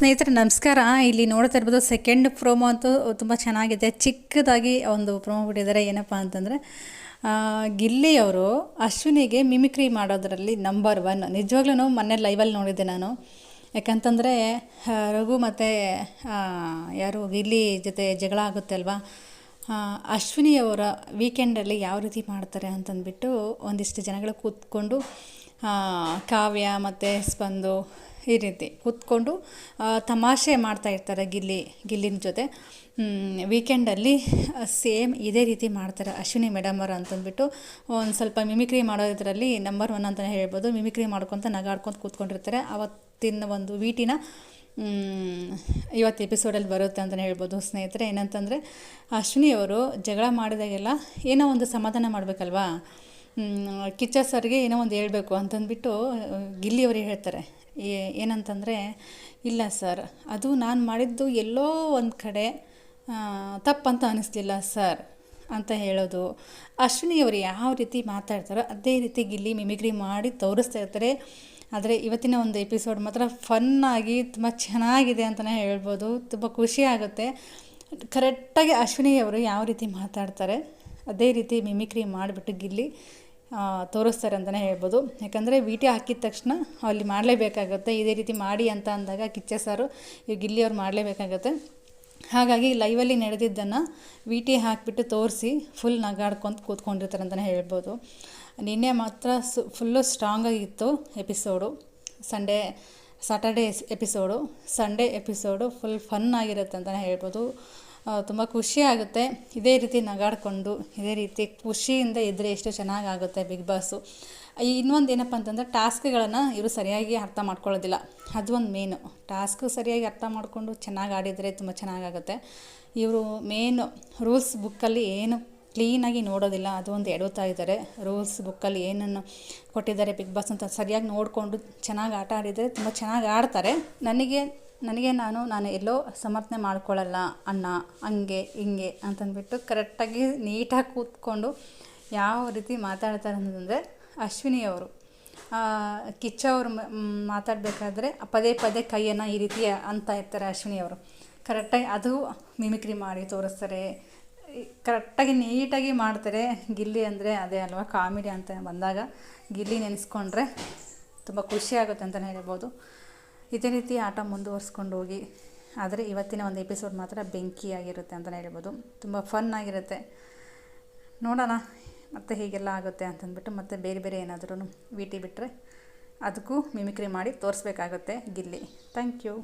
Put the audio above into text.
ಸ್ನೇಹಿತರೆ, ನಮಸ್ಕಾರ. ಇಲ್ಲಿ ನೋಡ್ತಾ ಇರ್ಬೋದು ಸೆಕೆಂಡ್ ಪ್ರೋಮೋ ಅಂತೂ ತುಂಬ ಚೆನ್ನಾಗಿದೆ. ಚಿಕ್ಕದಾಗಿ ಒಂದು ಪ್ರೋಮೋ ಬಿಟ್ಟಿದ್ದಾರೆ. ಏನಪ್ಪ ಅಂತಂದರೆ ಗಿಲ್ಲಿಯವರು ಅಶ್ವಿನಿಗೆ ಮಿಮಿಕ್ರಿ ಮಾಡೋದರಲ್ಲಿ ನಂಬರ್ ಒನ್ ನಿಜವಾಗ್ಲೂ ಮೊನ್ನೆ ಲೈವಲ್ಲಿ ನೋಡಿದ್ದೆ ನಾನು. ಯಾಕಂತಂದರೆ ರಘು ಮತ್ತು ಯಾರು, ಗಿಲ್ಲಿ ಜೊತೆ ಜಗಳ ಆಗುತ್ತೆ ಅಲ್ವಾ? ಅಶ್ವಿನಿಯವರ ವೀಕೆಂಡಲ್ಲಿ ಯಾವ ರೀತಿ ಮಾಡ್ತಾರೆ ಅಂತಂದ್ಬಿಟ್ಟು ಒಂದಿಷ್ಟು ಜನಗಳು ಕೂತ್ಕೊಂಡು ಕಾವ್ಯ ಮತ್ತು ಸ್ಪಂದು ಈ ರೀತಿ ಕೂತ್ಕೊಂಡು ತಮಾಷೆ ಮಾಡ್ತಾ ಇರ್ತಾರೆ ಗಿಲ್ಲಿ, ಗಿಲ್ಲಿನ ಜೊತೆ. ವೀಕೆಂಡಲ್ಲಿ ಸೇಮ್ ಇದೇ ರೀತಿ ಮಾಡ್ತಾರೆ ಅಶ್ವಿನಿ ಮೇಡಮ್ ಅವರು ಅಂತಂದ್ಬಿಟ್ಟು. ಒಂದು ಸ್ವಲ್ಪ ಮಿಮಿಕ್ರಿ ಮಾಡೋದ್ರಲ್ಲಿ ನಂಬರ್ ಒನ್ ಅಂತಲೇ ಹೇಳ್ಬೋದು. ಮಿಮಿಕ್ರಿ ಮಾಡ್ಕೊತ ನಗಾಡ್ಕೊತ ಕೂತ್ಕೊಂಡಿರ್ತಾರೆ. ಅವತ್ತಿನ ಒಂದು ವೀಟಿನ ಇವತ್ತು ಎಪಿಸೋಡಲ್ಲಿ ಬರುತ್ತೆ ಅಂತಲೇ ಹೇಳ್ಬೋದು ಸ್ನೇಹಿತರೆ. ಏನಂತಂದರೆ ಅಶ್ವಿನಿಯವರು ಜಗಳ ಮಾಡಿದಾಗೆಲ್ಲ ಏನೋ ಒಂದು ಸಮಾಧಾನ ಮಾಡಬೇಕಲ್ವಾ? ಕಿಚ್ಚ ಸರ್ಗೆ ಏನೋ ಒಂದು ಹೇಳಬೇಕು ಅಂತಂದ್ಬಿಟ್ಟು ಗಿಲ್ಲಿಯವರು ಹೇಳ್ತಾರೆ. ಏನಂತಂದರೆ, ಇಲ್ಲ ಸರ್, ಅದು ನಾನು ಮಾಡಿದ್ದು ಎಲ್ಲೋ ಒಂದು ಕಡೆ ತಪ್ಪಂತ ಅನ್ನಿಸ್ಲಿಲ್ಲ ಸರ್ ಅಂತ ಹೇಳೋದು. ಅಶ್ವಿನಿಯವರು ಯಾವ ರೀತಿ ಮಾತಾಡ್ತಾರೋ ಅದೇ ರೀತಿ ಗಿಲ್ಲಿ ಮಿಮಿಕ್ರಿ ಮಾಡಿ ತೋರಿಸ್ತಾ ಇರ್ತಾರೆ. ಆದರೆ ಇವತ್ತಿನ ಒಂದು ಎಪಿಸೋಡ್ ಮಾತ್ರ ಫನ್ನಾಗಿ ತುಂಬ ಚೆನ್ನಾಗಿದೆ ಅಂತಲೇ ಹೇಳ್ಬೋದು. ತುಂಬ ಖುಷಿ ಆಗುತ್ತೆ. ಕರೆಕ್ಟಾಗಿ ಅಶ್ವಿನಿಯವರು ಯಾವ ರೀತಿ ಮಾತಾಡ್ತಾರೆ, ಅದೇ ರೀತಿ ಮಿಮಿಕ್ರಿ ಮಾಡಿಬಿಟ್ಟು ಗಿಲ್ಲಿ ತೋರಿಸ್ತಾರೆ ಅಂತಲೇ ಹೇಳ್ಬೋದು. ಯಾಕಂದರೆ ವಿಟಿ ಹಾಕಿದ ತಕ್ಷಣ ಅಲ್ಲಿ ಮಾಡಲೇಬೇಕಾಗುತ್ತೆ. ಇದೇ ರೀತಿ ಮಾಡಿ ಅಂತ ಅಂದಾಗ ಕಿಚ್ಚೆ ಸಾರು ಈ ಗಿಲ್ಲಿಯವ್ರು ಮಾಡಲೇಬೇಕಾಗುತ್ತೆ. ಹಾಗಾಗಿ ಲೈವಲ್ಲಿ ನಡೆದಿದ್ದನ್ನು ವಿಟಿ ಹಾಕಿಬಿಟ್ಟು ತೋರಿಸಿ ಫುಲ್ ನಗಾಡ್ಕೊಂತ ಕೂತ್ಕೊಂಡಿರ್ತಾರೆ ಅಂತಲೇ ಹೇಳ್ಬೋದು. ನಿನ್ನೆ ಮಾತ್ರ ಸು full ಸ್ಟ್ರಾಂಗಾಗಿತ್ತು episode Sunday Saturday episode Sunday episode full fun ಆಗಿರುತ್ತೆ ಅಂತಲೇ ಹೇಳ್ಬೋದು. ತುಂಬ ಖುಷಿ ಆಗುತ್ತೆ. ಇದೇ ರೀತಿ ನಗಾಡಿಕೊಂಡು, ಇದೇ ರೀತಿ ಖುಷಿಯಿಂದ ಇದ್ದರೆ ಎಷ್ಟು ಚೆನ್ನಾಗಾಗುತ್ತೆ ಬಿಗ್ ಬಾಸು. ಇನ್ನೊಂದು ಏನಪ್ಪ ಅಂತಂದರೆ ಟಾಸ್ಕ್ಗಳನ್ನು ಇವರು ಸರಿಯಾಗಿ ಅರ್ಥ ಮಾಡ್ಕೊಳ್ಳೋದಿಲ್ಲ. ಅದು ಒಂದು ಮೇನು. ಟಾಸ್ಕ್ ಸರಿಯಾಗಿ ಅರ್ಥ ಮಾಡಿಕೊಂಡು ಚೆನ್ನಾಗಿ ಆಡಿದರೆ ತುಂಬ ಚೆನ್ನಾಗಾಗುತ್ತೆ. ಇವರು ಮೇನು, ರೂಲ್ಸ್ ಬುಕ್ಕಲ್ಲಿ ಏನು ಕ್ಲೀನಾಗಿ ನೋಡೋದಿಲ್ಲ, ಅದು ಒಂದು ಎಡುತ್ತಾ ಇದ್ದಾರೆ ರೂಲ್ಸ್ ಬುಕ್ಕಲ್ಲಿ ಏನನ್ನು ಕೊಟ್ಟಿದ್ದಾರೆ ಬಿಗ್ ಬಾಸ್ ಅಂತ ಸರಿಯಾಗಿ ನೋಡಿಕೊಂಡು ಚೆನ್ನಾಗಿ ಆಟ ಆಡಿದರೆ ತುಂಬ ಚೆನ್ನಾಗಿ ಆಡ್ತಾರೆ. ನನಗೆ ನನಗೆ ನಾನು ನಾನು ಎಲ್ಲೋ ಸಮರ್ಥನೆ ಮಾಡ್ಕೊಳ್ಳಲ್ಲ, ಅಣ್ಣ, ಹಂಗೆ, ಹಿಂಗೆ ಅಂತಂದ್ಬಿಟ್ಟು ಕರೆಕ್ಟಾಗಿ ನೀಟಾಗಿ ಕೂತ್ಕೊಂಡು ಯಾವ ರೀತಿ ಮಾತಾಡ್ತಾರೆ ಅಂತಂದರೆ ಅಶ್ವಿನಿಯವರು ಕಿಚ್ಚ ಅವರು ಮಾತಾಡಬೇಕಾದ್ರೆ ಪದೇ ಪದೇ ಕೈಯನ್ನು ಈ ರೀತಿ ಅಂತ ಇರ್ತಾರೆ ಅಶ್ವಿನಿಯವರು ಕರೆಕ್ಟಾಗಿ ಅದು ಮಿಮಿಕ್ರಿ ಮಾಡಿ ತೋರಿಸ್ತಾರೆ. ಕರೆಕ್ಟಾಗಿ ನೀಟಾಗಿ ಮಾಡ್ತಾರೆ. ಗಿಲ್ಲಿ ಅಂದರೆ ಅದೇ ಅಲ್ವಾ, ಕಾಮಿಡಿ ಅಂತ ಬಂದಾಗ ಗಿಲ್ಲಿ ನೆನೆಸ್ಕೊಂಡ್ರೆ ತುಂಬ ಖುಷಿ ಆಗುತ್ತೆ ಅಂತಲೇ ಹೇಳ್ಬೋದು. ಇದೇ ರೀತಿ ಆಟ ಮುಂದುವರ್ಸ್ಕೊಂಡು ಹೋಗಿ. ಆದರೆ ಇವತ್ತಿನ ಒಂದು ಎಪಿಸೋಡ್ ಮಾತ್ರ ಬೆಂಕಿಯಾಗಿರುತ್ತೆ ಅಂತಲೇ ಹೇಳ್ಬೋದು. ತುಂಬ ಫನ್ ಆಗಿರುತ್ತೆ. ನೋಡೋಣ ಮತ್ತೆ ಹೀಗೆಲ್ಲ ಆಗುತ್ತೆ ಅಂತಂದ್ಬಿಟ್ಟು ಮತ್ತೆ ಬೇರೆ ಬೇರೆ ಏನಾದ್ರೂ ವಿಟಿ ಬಿಟ್ಟರೆ ಅದಕ್ಕೂ ಮಿಮಿಕ್ರಿ ಮಾಡಿ ತೋರಿಸ್ಬೇಕಾಗುತ್ತೆ ಗಿಲ್ಲಿ. Thank you